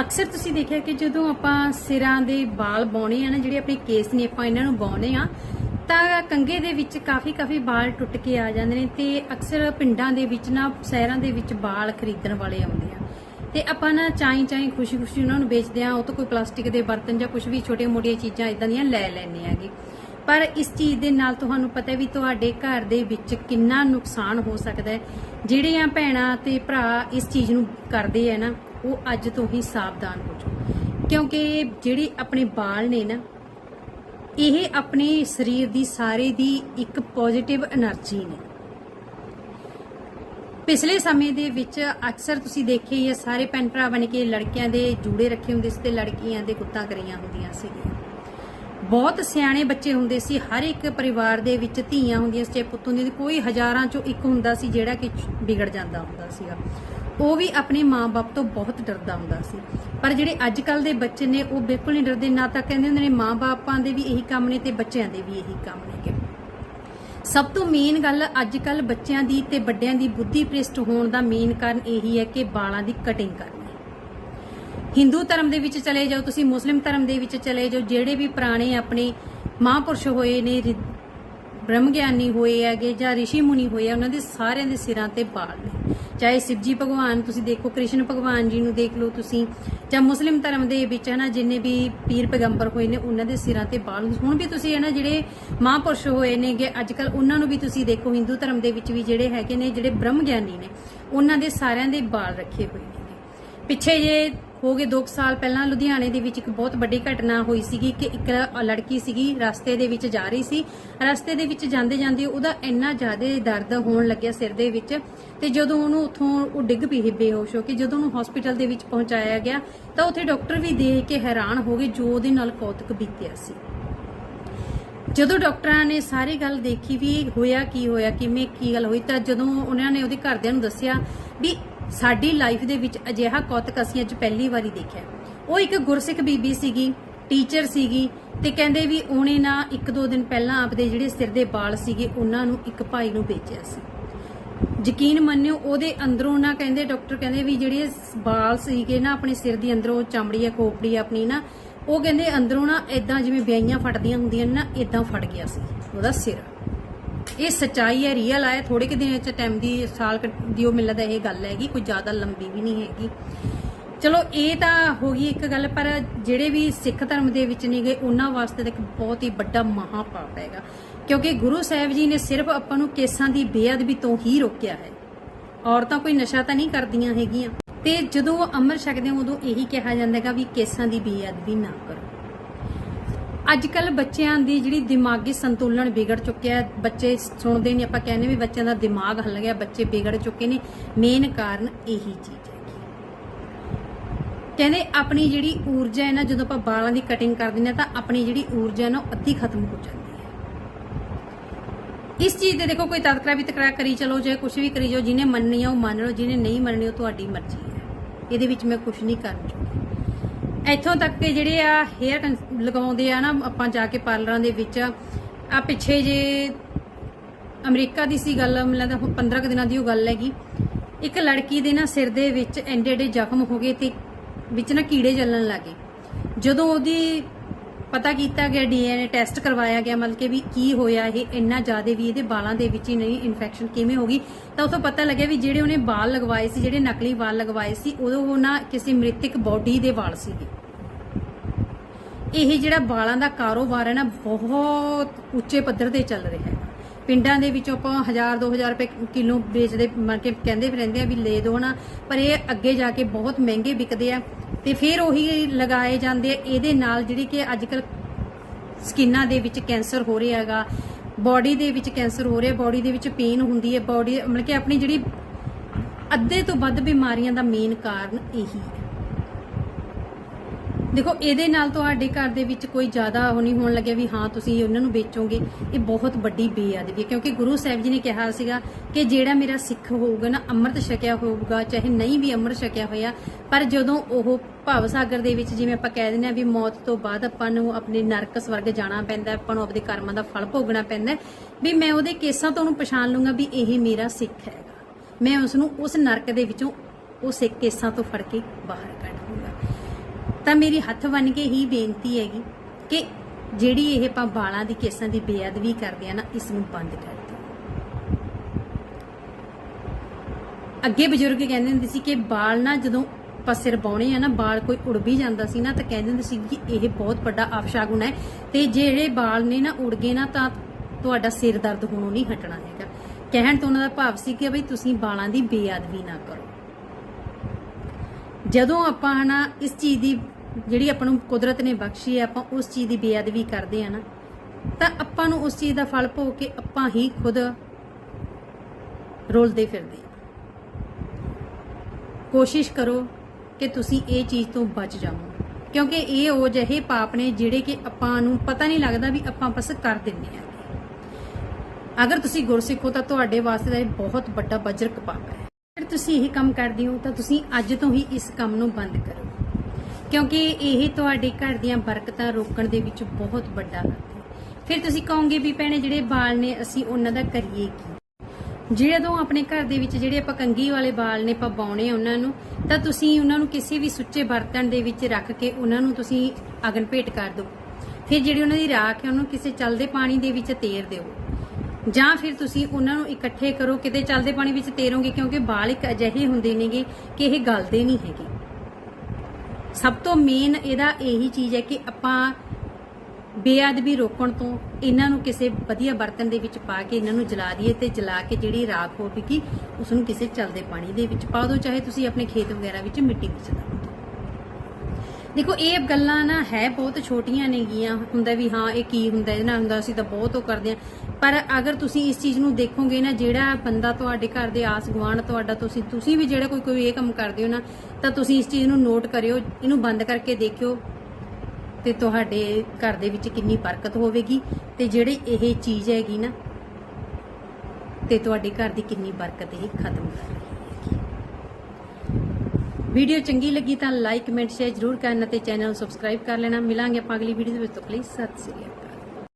ਅਕਸਰ ਤੁਸੀਂ ਦੇਖਿਆ ਕਿ ਜਦੋਂ ਆਪਾਂ ਸਿਰਾਂ ਦੇ ਵਾਲ ਬਾਉਣੇ ਆ ਨਾ, ਜਿਹੜੇ ਆਪਣੇ ਕੇਸ ਨੇ, ਆਪਾਂ ਇਹਨਾਂ ਨੂੰ ਬਾਉਣੇ ਆ, ਤਾਂ ਕੰਗੇ ਦੇ ਵਿੱਚ ਕਾਫੀ ਕਾਫੀ ਵਾਲ ਟੁੱਟ ਕੇ ਆ ਜਾਂਦੇ ਨੇ ਤੇ ਅਕਸਰ ਪਿੰਡਾਂ ਦੇ ਵਿੱਚ ਨਾ, ਸ਼ਹਿਰਾਂ ਦੇ ਵਿੱਚ ਵਾਲ ਖਰੀਦਣ ਵਾਲੇ ਆਉਂਦੇ ਆ। ਤੇ ਆਪਾਂ ਨਾ ਚਾਈ ਚਾਈ ਖੁਸ਼ੀ ਖੁਸ਼ੀ ਉਹਨਾਂ ਨੂੰ ਵੇਚਦੇ ਆ, ਉਹ ਤੋਂ ਕੋਈ ਪਲਾਸਟਿਕ ਦੇ ਬਰਤਨ ਜਾਂ ਕੁਝ ਵੀ ਛੋਟੀਆਂ ਮੋਟੀਆਂ ਚੀਜ਼ਾਂ ਇਦਾਂ ਦੀਆਂ ਲੈ ਲੈਣੇ ਆਗੇ ਪਰ ਇਸ ਚੀਜ਼ ਦੇ ਨਾਲ ਤੁਹਾਨੂੰ ਪਤਾ ਵੀ ਤੁਹਾਡੇ ਘਰ ਦੇ ਵਿੱਚ ਕਿੰਨਾ ਨੁਕਸਾਨ ਹੋ ਸਕਦਾ ਹੈ। ਜਿਹੜੀਆਂ ਭੈਣਾਂ ਤੇ ਭਰਾ ਇਸ ਚੀਜ਼ ਨੂੰ ਕਰਦੇ ਆ ਨਾ ਉਹ ਅੱਜ ਤੋਂ ਹੀ ਸਾਵਧਾਨ ਹੋ ਜਾਓ। ਕਿਉਂਕਿ ਜਿਹੜੇ ਆਪਣੇ ਵਾਲ ਨੇ ਨਾ, ਇਹ ਆਪਣੇ ਸਰੀਰ ਦੀ ਸਾਰੇ ਦੀ ਇੱਕ ਪੋਜ਼ਿਟਿਵ એનર્ਜੀ ਨੇ। ਪਿਛਲੇ ਸਮੇਂ ਦੇ ਵਿੱਚ ਅਕਸਰ ਤੁਸੀਂ ਦੇਖੇ ਹੀ ਆ ਸਾਰੇ ਭੈਣ ਭਰਾ ਬਣ ਕੇ ਲੜਕਿਆਂ ਦੇ ਜੂੜੇ ਰੱਖੇ ਹੁੰਦੇ ਸੀ ਤੇ ਲੜਕੀਆਂ ਦੇ ਕੁੱਤਾ ਕਰੀਆਂ ਹੁੰਦੀਆਂ ਸੀ ਬਹੁਤ ਸਿਆਣੇ ਬੱਚੇ ਹੁੰਦੇ ਸੀ, ਹਰ ਇੱਕ ਪਰਿਵਾਰ ਦੇ ਵਿੱਚ ਧੀਆਂ ਹੁੰਦੀਆਂ ਸੀ ਪੁੱਤ ਹੁੰਦੀਆਂ ਕੋਈ ਹਜ਼ਾਰਾਂ ਚੋਂ ਇੱਕ ਹੁੰਦਾ ਸੀ ਜਿਹੜਾ ਕਿ ਵਿਗੜ ਜਾਂਦਾ ਹੁੰਦਾ ਸੀਗਾ। ਉਹ ਵੀ ਆਪਣੇ ਮਾਪੇ ਤੋਂ ਬਹੁਤ ਡਰਦਾ ਹੁੰਦਾ ਸੀ। ਪਰ ਜਿਹੜੇ ਅੱਜ ਕੱਲ ਦੇ ਬੱਚੇ ਨੇ, ਉਹ ਬਿਲਕੁਲ ਨਹੀਂ ਡਰਦੇ। ਨਾ ਤਾਂ ਕਹਿੰਦੇ ਹੁੰਦੇ ਨੇ ਮਾਪਿਆਂ ਦੇ ਵੀ ਇਹੀ ਕੰਮ ਨੇ ਤੇ ਬੱਚਿਆਂ ਦੇ ਵੀ ਇਹੀ ਕੰਮ ਨੇ ਸਭ ਤੋਂ ਮੇਨ ਗੱਲ ਅੱਜ ਕੱਲ ਬੱਚਿਆਂ ਦੀ ਤੇ ਵੱਡਿਆਂ ਦੀ ਬੁੱਧੀ ਭ੍ਰਿਸ਼ਟ ਹੋਣ ਦਾ ਮੇਨ ਕਾਰਨ ਇਹੀ ਹੈ ਕਿ ਬਾਲਾਂ ਦੀ ਕਟਿੰਗ ਕਰਨੀ। ਹਿੰਦੂ ਧਰਮ ਦੇ ਵਿੱਚ ਚਲੇ ਜਾਓ, ਤੁਸੀਂ ਮੁਸਲਿਮ ਧਰਮ ਦੇ ਵਿੱਚ ਚਲੇ ਜਾਓ, ਜਿਹੜੇ ਵੀ ਪੁਰਾਣੇ ਆਪਣੇ ਮਹਾਂਪੁਰਸ਼ ਹੋਏ ਨੇ ਬ੍ਰਹਮ ਗਿਆਨੀ ਹੋਏ ਹੈਗੇ ਜਾਂ ਰਿਸ਼ੀ ਮੁਨੀ ਹੋਏ ਆ, ਉਹਨਾਂ ਦੇ ਸਾਰਿਆਂ ਦੇ ਸਿਰਾਂ ਤੇ ਬਾਲ ਨੇ। ਚਾਹੇ ਸ਼ਿਵਜੀ ਭਗਵਾਨ ਤੁਸੀਂ ਦੇਖੋ, ਕ੍ਰਿਸ਼ਨ ਭਗਵਾਨ ਜੀ ਨੂੰ ਦੇਖ ਲਓ ਤੁਸੀਂ, ਜਾਂ ਮੁਸਲਿਮ ਧਰਮ ਦੇ ਵਿੱਚ ਹੈ ਨਾ, ਜਿੰਨੇ ਵੀ ਪੀਰ ਪੈਗੰਬਰ ਹੋਏ ਨੇ, ਉਹਨਾਂ ਦੇ ਸਿਰਾਂ ਤੇ ਬਾਲ ਹੁਣ ਵੀ ਤੁਸੀਂ ਹੈ ਨਾ, ਜਿਹੜੇ ਮਹਾਂਪੁਰਸ਼ ਹੋਏ ਨੇਗੇ ਅੱਜ ਕੱਲ ਉਹਨਾਂ ਨੂੰ ਵੀ ਤੁਸੀਂ ਦੇਖੋ, ਹਿੰਦੂ ਧਰਮ ਦੇ ਵਿੱਚ ਵੀ ਜਿਹੜੇ ਹੈਗੇ ਨੇ, ਜਿਹੜੇ ਬ੍ਰਹਮ ਗਿਆਨੀ ਨੇ, ਉਹਨਾਂ ਦੇ ਸਾਰਿਆਂ ਦੇ ਬਾਲ ਰੱਖੇ ਹੋਏ ਨੇ ਪਿੱਛੇ ਜੇ ਹੋ ਗਏ 2 ਸਾਲ ਪਹਿਲਾਂ ਲੁਧਿਆਣੇ ਦੇ ਵਿੱਚ ਇੱਕ ਬਹੁਤ ਵੱਡੀ ਘਟਨਾ ਹੋਈ ਸੀਗੀ ਕਿ ਇੱਕ ਲੜਕੀ ਸੀਗੀ, ਰਸਤੇ ਦੇ ਵਿੱਚ ਜਾ ਰਹੀ ਸੀ। ਰਸਤੇ ਦੇ ਵਿੱਚ ਜਾਂਦੇ ਜਾਂਦੇ ਉਹਦਾ ਇੰਨਾ ਜ਼ਿਆਦਾ ਦਰਦ ਹੋਣ ਲੱਗਿਆ ਸਿਰ ਦੇ ਵਿੱਚ ਤੇ ਜਦੋਂ ਉਹਨੂੰ ਉੱਥੋਂ ਉਹ ਡਿੱਗ ਪਈ ਬੇਹੋਸ਼ ਹੋ ਕੇ, ਜਦੋਂ ਉਹਨੂੰ ਹਸਪੀਟਲ ਦੇ ਵਿੱਚ ਪਹੁੰਚਾਇਆ ਗਿਆ, ਤਾਂ ਉੱਥੇ ਡਾਕਟਰ ਵੀ ਦੇਖ ਕੇ ਹੈਰਾਨ ਹੋ ਗਏ ਜੋ ਉਹਦੇ ਨਾਲ ਕੌਤਕ ਬੀਤਿਆ ਸੀ। ਜਦੋਂ ਡਾਕਟਰਾਂ ਨੇ ਸਾਰੀ ਗੱਲ ਦੇਖੀ ਵੀ ਹੋਇਆ ਕੀ ਹੋਇਆ, ਕਿਵੇਂ ਕੀ ਗੱਲ ਹੋਈ, ਤਾਂ ਜਦੋਂ ਉਹਨਾਂ ਨੇ ਉਹਦੇ ਘਰਦਿਆਂ ਨੂੰ ਦੱਸਿਆ ਵੀ ਸਾਡੀ ਲਾਈਫ ਦੇ ਵਿੱਚ ਅਜਿਹਾ ਕੌਤਕ ਅਸੀਂ ਅੱਜ ਪਹਿਲੀ ਵਾਰੀ ਦੇਖਿਆ। ਉਹ ਇੱਕ ਗੁਰਸਿੱਖ ਬੀਬੀ ਸੀਗੀ ਟੀਚਰ ਸੀਗੀ ਤੇ ਕਹਿੰਦੇ ਵੀ ਉਹਨੇ ਨਾ ਇੱਕ ਦੋ ਦਿਨ ਪਹਿਲਾਂ ਆਪਦੇ ਜਿਹੜੇ ਸਿਰ ਦੇ ਵਾਲ ਸੀਗੇ ਉਹਨਾਂ ਨੂੰ ਇੱਕ ਭਾਈ ਨੂੰ ਵੇਚਿਆ ਸੀ। ਯਕੀਨ ਮੰਨਿਓ, ਉਹਦੇ ਅੰਦਰੋਂ ਨਾ ਕਹਿੰਦੇ ਡਾਕਟਰ ਕਹਿੰਦੇ ਵੀ ਜਿਹੜੇ ਵਾਲ ਸੀਗੇ ਨਾ ਆਪਣੇ ਸਿਰ ਦੀ ਅੰਦਰੋਂ ਚਮੜੀ ਆ, ਖੋਪੜੀ ਆ ਆਪਣੀ ਨਾ, ਉਹ ਕਹਿੰਦੇ ਅੰਦਰੋਂ ਨਾ ਇਦਾਂ ਜਿਵੇਂ ਵਿਆਹੀਆਂ ਫਟਦੀਆਂ ਹੁੰਦੀਆਂ ਨਾ ਇਦਾਂ ਫਟ ਗਿਆ ਸੀ ਉਹਦਾ ਸਿਰ। ਇਹ ਸਚਾਈ ਹੈ ਰੀਅਲ ਹੈ ਥੋੜੇ ਕਿ ਦਿਨਾਂ ਚ ਟਾਈਮ ਦੀ ਸਾਲ ਕੁ ਦੀ ਉਹ ਮਿਲਦਾ ਇਹ ਗੱਲ ਹੈਗੀ, ਕੋਈ ਜ਼ਿਆਦਾ ਲੰਬੀ ਵੀ ਨਹੀਂ ਹੈਗੀ। ਚਲੋ, ਇਹ ਤਾਂ ਹੋ ਗਈ ਇੱਕ ਗੱਲ, ਪਰ ਜਿਹੜੇ ਵੀ ਸਿੱਖ ਧਰਮ ਦੇ ਵਿੱਚ ਨਹੀਂ ਗਏ ਉਹਨਾਂ ਵਾਸਤੇ ਤਾਂ ਇੱਕ ਬਹੁਤ ਹੀ ਵੱਡਾ ਮਹਾਪਾਪ ਹੈਗਾ। ਕਿਉਂਕਿ ਗੁਰੂ ਸਾਹਿਬ ਜੀ ਨੇ ਸਿਰਫ ਆਪਾਂ ਨੂੰ ਕੇਸਾਂ ਦੀ ਬੇਅਦਬੀ ਤੋਂ ਹੀ ਰੋਕਿਆ ਹੈ। ਔਰਤਾਂ ਕੋਈ ਨਸ਼ਾ ਤਾਂ ਨਹੀਂ ਕਰਦੀਆਂ ਹੈਗੀਆਂ। ਤੇ ਜਦੋਂ ਉਹ ਅੰਮ੍ਰਿਤ ਛਕਦੇ ਹੋ, ਉਦੋਂ ਇਹੀ ਕਿਹਾ ਜਾਂਦਾ ਹੈਗਾ ਵੀ ਕੇਸਾਂ ਦੀ ਬੇਅਦਬੀ ਨਾ ਕਰੋ। ਅੱਜ ਕੱਲ ਬੱਚਿਆਂ ਦੀ ਜਿਹੜੀ ਦਿਮਾਗੀ ਸੰਤੁਲਨ ਵਿਗੜ ਚੁੱਕਿਆ ਹੈ। ਬੱਚੇ ਸੁਣਦੇ ਨਹੀਂ, ਆਪਾਂ ਕਹਿੰਦੇ ਵੀ ਬੱਚਿਆਂ ਦਾ ਦਿਮਾਗ ਹੱਲ ਗਿਆ, ਬੱਚੇ ਵਿਗੜ ਚੁੱਕੇ ਨੇ। ਮੇਨ ਕਾਰਨ ਇਹੀ ਚੀਜ਼ ਹੈਗੀ ਕਹਿੰਦੇ ਆਪਣੀ ਜਿਹੜੀ ਊਰਜਾ ਹੈ ਨਾ, ਜਦੋਂ ਆਪਾਂ ਬਾਲਾਂ ਦੀ ਕਟਿੰਗ ਕਰ ਦਿੰਦੇ ਹਾਂ, ਤਾਂ ਆਪਣੀ ਜਿਹੜੀ ਊਰਜਾ ਹੈ ਨਾ, ਉਹ ਅੱਧੀ ਖਤਮ ਹੋ ਜਾਂਦੀ ਹੈ। ਇਸ ਚੀਜ਼ ਦੇ ਦੇਖੋ, ਕੋਈ ਤਤਕਰਾ ਵੀ ਤਕਰਾ ਕਰੀ ਚਲੋ ਜੇ ਕੁਝ ਵੀ ਕਰੀ ਜਾਓ, ਜਿਹਨੇ ਮੰਨਣੀ ਆ ਉਹ ਮੰਨ ਲਓ, ਜਿਹਨੇ ਨਹੀਂ ਮੰਨਣੀ ਉਹ ਤੁਹਾਡੀ ਮਰਜ਼ੀ ਹੈ। ਇਹਦੇ ਵਿੱਚ ਮੈਂ ਕੁਝ ਨਹੀਂ ਕਰਨ ਚਾਹੁੰਦੀ ਇੱਥੋਂ ਤੱਕ ਕਿ ਜਿਹੜੇ ਆ ਹੇਅਰ ਲਗਾਉਂਦੇ ਆ ਨਾ, ਆਪਾਂ ਜਾ ਕੇ ਪਾਰਲਰਾਂ ਦੇ ਵਿੱਚ ਆ ਪਿੱਛੇ ਜੇ ਅਮਰੀਕਾ ਦੀ ਸੀ ਗੱਲ, ਮੈਨੂੰ ਲੱਗਦਾ 15 ਕੁ ਦਿਨਾਂ ਦੀ ਉਹ ਗੱਲ ਹੈਗੀ। ਇੱਕ ਲੜਕੀ ਦੇ ਨਾ ਸਿਰ ਦੇ ਵਿੱਚ ਐਂਡੇ ਐਡੇ ਜ਼ਖਮ ਹੋ ਗਏ ਤੇ ਵਿੱਚ ਨਾ ਕੀੜੇ ਚੱਲਣ ਲੱਗੇ ਜਦੋਂ ਉਹਦੀ ਪਤਾ ਕੀਤਾ ਗਿਆ, ਡੀਐਨਏ ਟੈਸਟ ਕਰਵਾਇਆ ਗਿਆ, ਮਤਲਬ ਕਿ ਵੀ ਕੀ ਹੋਇਆ, ਇਹ ਇੰਨਾ ਜ਼ਿਆਦਾ ਵੀ ਇਹਦੇ ਬਾਲਾਂ ਦੇ ਵਿੱਚ ਹੀ ਨਹੀਂ ਇਨਫੈਕਸ਼ਨ ਕਿਵੇਂ ਹੋ ਗਈ, ਤਾਂ ਉਥੋਂ ਪਤਾ ਲੱਗਿਆ ਵੀ ਜਿਹੜੇ ਉਹਨੇ ਬਾਲ ਲਗਵਾਏ ਸੀ, ਜਿਹੜੇ ਨਕਲੀ ਵਾਲ ਲਗਵਾਏ ਸੀ, ਉਦੋਂ ਉਹ ਨਾ ਕਿਸੇ ਮ੍ਰਿਤਕ ਬੋਡੀ ਦੇ ਵਾਲ ਸੀਗੇ। ਇਹ ਜਿਹੜਾ ਵਾਲਾਂ ਦਾ ਕਾਰੋਬਾਰ ਹੈ ਨਾ, ਬਹੁਤ ਉੱਚੇ ਪੱਧਰ ਤੇ ਚੱਲ ਰਿਹਾ ਹੈ। ਪਿੰਡਾਂ ਦੇ ਵਿੱਚੋਂ ਆਪਾਂ 1000 2000 ਰੁਪਏ ਕਿਲੋ ਵੇਚਦੇ, ਮਤਲਬ ਕਿ ਕਹਿੰਦੇ ਵੀ ਰਹਿੰਦੇ ਆ ਵੀ ਲੈ ਦੋ ਨਾ ਪਰ ਇਹ ਅੱਗੇ ਜਾ ਕੇ ਬਹੁਤ ਮਹਿੰਗੇ ਵਿਕਦੇ ਆ ਤੇ ਫਿਰ ਉਹੀ ਲਗਾਏ ਜਾਂਦੇ ਆ, ਇਹਦੇ ਨਾਲ ਜਿਹੜੀ ਕਿ ਅੱਜ ਕੱਲ ਸਕਿਨਾਂ ਦੇ ਵਿੱਚ ਕੈਂਸਰ ਹੋ ਰਿਹਾ ਹੈਗਾ, ਬਾਡੀ ਦੇ ਵਿੱਚ ਕੈਂਸਰ ਹੋ ਰਿਹਾ, ਬਾਡੀ ਦੇ ਵਿੱਚ ਪੇਨ ਹੁੰਦੀ ਹੈ, ਬਾਡੀ ਮਤਲਬ ਕਿ ਆਪਣੀ ਜਿਹੜੀ ਅੱਧੇ ਤੋਂ ਵੱਧ ਬਿਮਾਰੀਆਂ ਦਾ ਮੇਨ ਕਾਰਨ ਇਹੀ ਹੈ। ਦੇਖੋ, ਇਹਦੇ ਨਾਲ ਤੁਹਾਡੇ ਘਰ ਦੇ ਵਿੱਚ ਕੋਈ ਜ਼ਿਆਦਾ ਉਹ ਨਹੀਂ ਹੋਣ ਲੱਗਿਆ ਵੀ ਹਾਂ, ਤੁਸੀਂ ਉਹਨਾਂ ਨੂੰ ਵੇਚੋਗੇ। ਇਹ ਬਹੁਤ ਵੱਡੀ ਬੇਅਦਬੀ ਹੈ, ਕਿਉਂਕਿ ਗੁਰੂ ਸਾਹਿਬ ਜੀ ਨੇ ਕਿਹਾ ਸੀਗਾ ਕਿ ਜਿਹੜਾ ਮੇਰਾ ਸਿੱਖ ਹੋਊਗਾ ਨਾ, ਅੰਮ੍ਰਿਤ ਛਕਿਆ ਹੋਊਗਾ, ਚਾਹੇ ਨਹੀਂ ਵੀ ਅੰਮ੍ਰਿਤ ਛਕਿਆ ਹੋਇਆ, ਪਰ ਜਦੋਂ ਉਹ ਭਵ ਸਾਗਰ ਦੇ ਵਿੱਚ ਜਿਵੇਂ ਆਪਾਂ ਕਹਿ ਦਿੰਦੇ ਆ ਵੀ ਮੌਤ ਤੋਂ ਬਾਅਦ ਆਪਾਂ ਨੂੰ ਆਪਣੇ ਨਰਕ ਸਵਰਗ ਜਾਣਾ ਪੈਂਦਾ ਆਪਾਂ ਨੂੰ ਆਪਣੇ ਕਰਮਾਂ ਦਾ ਫਲ ਭੋਗਣਾ ਪੈਂਦਾ ਵੀ ਮੈਂ ਉਹਦੇ ਕੇਸਾਂ ਤੋਂ ਉਹਨੂੰ ਪਛਾਣ ਲੂੰਗਾ ਵੀ ਇਹ ਮੇਰਾ ਸਿੱਖ ਹੈਗਾ। ਮੈਂ ਉਸ ਨੂੰ ਉਸ ਨਰਕ ਦੇ ਵਿੱਚੋਂ, ਉਸ ਕੇਸਾਂ ਤੋਂ ਫੜ ਕੇ ਬਾਹਰ ਕੱਢ ਤਾਂ ਮੇਰੀ ਹੱਥ ਬਨ ਕੇ ਹੀ ਬੇਨਤੀ ਹੈਗੀ ਕਿ ਜਿਹੜੀ ਇਹ ਆਪਾਂ ਬਾਲਾਂ ਦੀ ਕੇਸਾਂ ਦੀ ਬੇਅਦਬੀ ਕਰਦੇ ਆ ਨਾ, ਇਸ ਨੂੰ ਬੰਦ ਕਰ ਦਿਓ। ਅੱਗੇ ਬਜ਼ੁਰਗ ਕਹਿੰਦੇ ਹੁੰਦੇ ਸੀ ਕਿ ਬਾਲ ਨਾ ਜਦੋਂ ਆਪਾਂ ਬਾਉਣੇ ਆ ਨਾ, ਬਾਲ ਕੋਈ ਉੜ ਵੀ ਜਾਂਦਾ ਸੀ ਨਾ, ਤਾਂ ਕਹਿੰਦੇ ਹੁੰਦੇ ਸੀ ਕਿ ਇਹ ਬਹੁਤ ਵੱਡਾ ਅਪਸ਼ਾਗੁਨ ਹੈ ਤੇ ਜਿਹੜੇ ਬਾਲ ਨੇ ਨਾ ਉੜ ਗਏ ਨਾ, ਤਾਂ ਤੁਹਾਡਾ ਸਿਰ ਦਰਦ ਹੋਣੋਂ ਨਹੀਂ ਹਟਣਾ ਹੈਗਾ। ਕਹਿਣ ਤੋਂ ਉਹਨਾਂ ਦਾ ਭਾਵ ਸੀ ਕਿ ਬਈ ਤੁਸੀਂ ਬਾਲਾਂ ਦੀ ਬੇਅਦਬੀ ਨਾ ਕਰੋ। ਜਦੋਂ ਆਪਾਂ ਹਨਾ ਇਸ ਚੀਜ਼ ਦੀ ਜਿਹੜੀ ਆਪਾਂ ਨੂੰ ਕੁਦਰਤ ਨੇ ਬਖਸ਼ੀ ਹੈ, ਆਪਾਂ ਉਸ ਚੀਜ਼ ਦੀ ਬੇਅਦਬੀ ਕਰਦੇ ਆ ਨਾ, ਤਾਂ ਆਪਾਂ ਨੂੰ ਉਸ ਚੀਜ਼ ਦਾ ਫਲ ਭੋਗ ਕੇ ਆਪਾਂ ਹੀ ਖੁਦ ਰੋਲਦੇ ਫਿਰਦੇ ਕੋਸ਼ਿਸ਼ ਕਰੋ ਕਿ ਤੁਸੀਂ ਇਹ ਚੀਜ਼ ਤੋਂ ਬਚ ਜਾਓ ਕਿਉਂਕਿ ਇਹ ਉਹ ਜਿਹੇ ਪਾਪ ਨੇ ਜਿਹੜੇ ਕਿ ਆਪਾਂ ਨੂੰ ਪਤਾ ਨਹੀਂ ਲੱਗਦਾ ਵੀ ਆਪਾਂ ਬਸ ਕਰ ਦਿੰਦੇ ਆ ਅਗਰ ਤੁਸੀਂ ਗੁਰਸਿੱਖ ਹੋ ਤਾਂ ਤੁਹਾਡੇ ਵਾਸਤੇ ਤਾਂ ਇਹ ਬਹੁਤ ਵੱਡਾ ਵਜਰਕ ਪਾਪ ਹੈ। ਜੇ ਤੁਸੀਂ ਇਹ ਕੰਮ ਕਰਦੇ ਹੋ, ਤਾਂ ਤੁਸੀਂ ਅੱਜ ਤੋਂ ਹੀ ਇਸ ਕੰਮ ਨੂੰ ਬੰਦ ਕਰੋ। ਕਿਉਂਕਿ ਇਹ ਤੁਹਾਡੇ ਘਰ ਦੀਆਂ ਬਰਕਤਾਂ ਰੋਕਣ ਦੇ ਵਿੱਚ ਬਹੁਤ ਵੱਡਾ ਹੱਥ ਹੈ। ਫਿਰ ਤੁਸੀਂ ਕਹੋਗੇ ਵੀ ਭੈਣੇ, ਜਿਹੜੇ ਬਾਲ ਨੇ, ਅਸੀਂ ਉਹਨਾਂ ਦਾ ਕਰੀਏ ਕੀ? ਜਦੋਂ ਆਪਣੇ ਘਰ ਦੇ ਵਿੱਚ ਜਿਹੜੇ ਆਪਾਂ ਕੰਗੀ ਵਾਲੇ ਬਾਲ ਨੇ, ਆਪਾਂ ਬਾਉਣੇ ਆ ਉਹਨਾਂ ਨੂੰ, ਤਾਂ ਤੁਸੀਂ ਉਹਨਾਂ ਨੂੰ ਕਿਸੇ ਵੀ ਸੁੱਚੇ ਬਰਤਨ ਦੇ ਵਿੱਚ ਰੱਖ ਕੇ ਉਹਨਾਂ ਨੂੰ ਤੁਸੀਂ ਅਗਨ ਭੇਟ ਕਰ ਦਿਓ। ਫਿਰ ਜਿਹੜੀ ਉਹਨਾਂ ਦੀ ਰਾਖ ਹੈ, ਉਹਨੂੰ ਕਿਸੇ ਚਲਦੇ ਪਾਣੀ ਦੇ ਵਿੱਚ ਤੇਰ ਦਿਓ। ਜਾਂ ਫਿਰ ਤੁਸੀਂ ਉਹਨਾਂ ਨੂੰ ਇਕੱਠੇ ਕਰੋ, ਕਿਤੇ ਚਲਦੇ ਪਾਣੀ ਵਿੱਚ ਤੇਰੋਗੇ, ਕਿਉਂਕਿ ਬਾਲ ਇੱਕ ਅਜਿਹੇ ਹੁੰਦੇ ਨੇਗੇ ਕਿ ਇਹ ਗਲਦੇ ਨਹੀਂ ਹੈਗੇ। ਸਭ ਤੋਂ ਮੇਨ ਇਹਦਾ ਇਹੀ ਚੀਜ਼ ਹੈ ਕਿ ਆਪਾਂ ਬੇਅਦਬੀ ਰੋਕਣ ਤੋਂ ਇਹਨਾਂ ਨੂੰ ਕਿਸੇ ਵਧੀਆ ਬਰਤਨ ਦੇ ਵਿੱਚ ਪਾ ਕੇ ਇਹਨਾਂ ਨੂੰ ਜਲਾ ਦਈਏ ਤੇ ਜਲਾ ਕੇ ਜਿਹੜੀ ਰਾਖ ਹੋਵੇਗੀ ਉਸ ਨੂੰ ਕਿਸੇ ਚਲਦੇ ਪਾਣੀ ਦੇ ਵਿੱਚ ਪਾ ਦਿਓ, ਚਾਹੇ ਤੁਸੀਂ ਆਪਣੇ ਖੇਤ ਵਗੈਰਾ ਵਿੱਚ ਮਿੱਟੀ ਵਿੱਚ ਲਾ ਦੇਖੋ, ਇਹ ਗੱਲਾਂ ਨਾ ਹੈ ਬਹੁਤ ਛੋਟੀਆਂ ਨੇਗੀਆਂ। ਹੁੰਦਾ ਵੀ ਹਾਂ, ਇਹ ਕੀ ਹੁੰਦਾ, ਇਹਦੇ ਨਾਲ ਹੁੰਦਾ, ਅਸੀਂ ਤਾਂ ਬਹੁਤ ਉਹ ਕਰਦੇ ਆ ਪਰ ਅਗਰ ਤੁਸੀਂ ਇਸ ਚੀਜ਼ ਨੂੰ ਦੇਖੋਗੇ ਨਾ, ਜਿਹੜਾ ਬੰਦਾ ਤੁਹਾਡੇ ਘਰ ਦੇ ਆਸ ਗੁਆਂਢ ਤੁਹਾਡਾ, ਤੁਸੀਂ ਤੁਸੀਂ ਵੀ ਜਿਹੜਾ ਕੋਈ ਕੋਈ ਇਹ ਕੰਮ ਕਰਦੇ ਹੋ ਨਾ, ਤਾਂ ਤੁਸੀਂ ਇਸ ਚੀਜ਼ ਨੂੰ ਨੋਟ ਕਰਿਓ, ਇਹਨੂੰ ਬੰਦ ਕਰਕੇ ਦੇਖਿਓ ਤੇ ਤੁਹਾਡੇ ਘਰ ਦੇ ਵਿੱਚ ਕਿੰਨੀ ਬਰਕਤ ਹੋਵੇਗੀ ਤੇ ਜਿਹੜੀ ਇਹ ਚੀਜ਼ ਹੈਗੀ ਨਾ, ਤੇ ਤੁਹਾਡੇ ਘਰ ਦੀ ਕਿੰਨੀ ਬਰਕਤ ਇਹ ਖਤਮ ਕਰ ਵੀਡੀਓ ਚੰਗੀ ਲੱਗੀ ਤਾਂ ਲਾਈਕ, ਕਮੈਂਟ, ਸ਼ੇਅਰ ਜ਼ਰੂਰ ਕਰਨਾ ਤੇ ਚੈਨਲ ਨੂੰ ਸਬਸਕ੍ਰਾਈਬ ਕਰ ਲੈਣਾ। ਮਿਲਾਂਗੇ ਆਪਾਂ ਅਗਲੀ ਵੀਡੀਓ ਦੇ ਵਿੱਚ। ਤੱਕ ਲਈ ਸਤਿ ਸ੍ਰੀ ਅਕਾਲ।